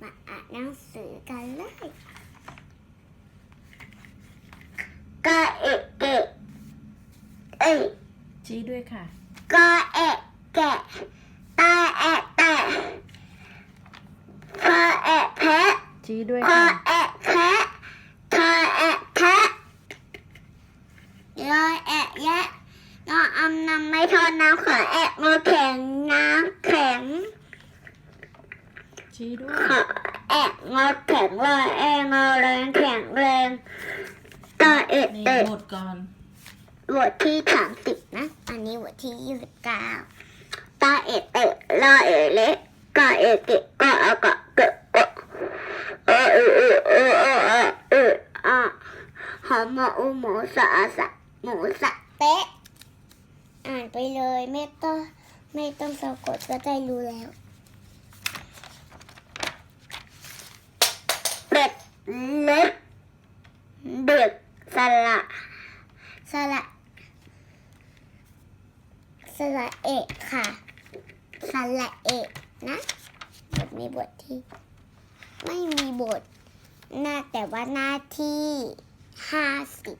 มาอ่านหนังสือกันเลยกะเอะเกะเอ้ยชี้ด้วยค่ะ กอเอะแกะตาแอะแตะพอแอะแพะชี้ด้วยพอค่ะแอะแพะทอแอะแทะยอแอะแยะนออำนำไม่ทอน้ำขอแอะงอแข็งน้ำแข็ง ชี้ด้วยขอแอะงอแข็งรอแอะงอแรงแข็งแรงต่อเอะนี่เอะหมดก่อนบทที่สามสิบนะ อันนี้บทที่ยี่สิบเก้าตาเอะเอะรอเอะเละกอเอะเกะกออะกะเกะกะเออเออเออเออเออเออเอออะหอมหมออูหมูสะอาสะหมูสะเต๊ะ อ่านไปเลยไม่ต้องไม่ต้องสะกดก็ได้รู้แล้ว เป็ดเล็กเด็กสละสละสละเอกค่ะสละเอกนะบทมีบทที่ ไม่มีบทหน้าแต่ว่าหน้าที่ห้าสิบ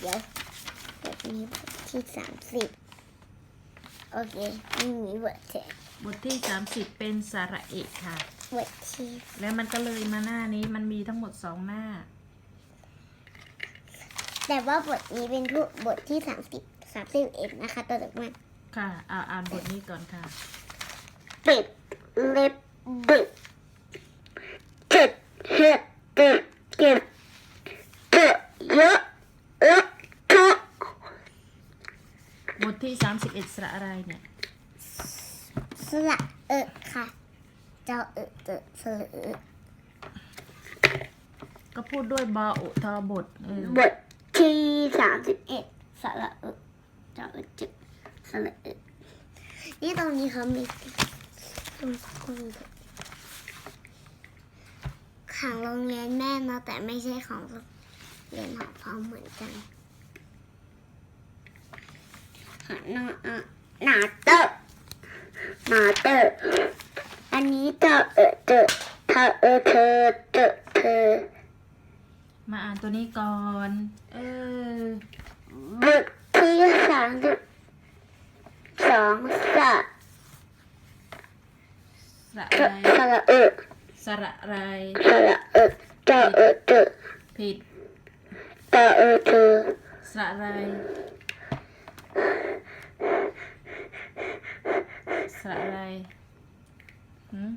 เดี๋ยวบทมีบทที่สามสิบ โอเคไม่มีบทเทบทที่ 30 เป็นสระเอกค่ะ บทที่แล้วมันก็เลยมาหน้านี้มันมีทั้งหมดสองหน้า แต่ว่าบทนี้เป็นทุกบทที่สามสิบสามสิบเอ็ดนะคะตัวจากมันค่ะเอาอ่านบทนี้ก่อนค่ะเป็ดเล็บเด็กเจ็ดเห็ดเด็กเก็บเจอะเยอะเอะเทอะ บทที่ 31 สระอะไรเนี่ยสละเอะค่ะ เจ้าเอะเจอะสละเอะก็พูดด้วยบออุทอบทเออบทที่สามสิบเอ็ดสละเอะเจ้าเอะเจอะสละเอะนี่ตรงนี้เขามีตรงตรงขังโรงเรียนแม่มาแต่ไม่ใช่ของโรงเรียนหอพร้อมเหมือนกันหาห น้าอะหนาเตอร์หนาเตอร์อันนี้เจอเออเจอเธอเออเธอเจอเธอมาอ่านตัวนี้ก่อน เออบทที่สามสิบสองสะสระสอะไรสระเออสระอะไรสระเออเจอเออเจอผิดเจอเออเธอสระอะไร ระอะไรหืม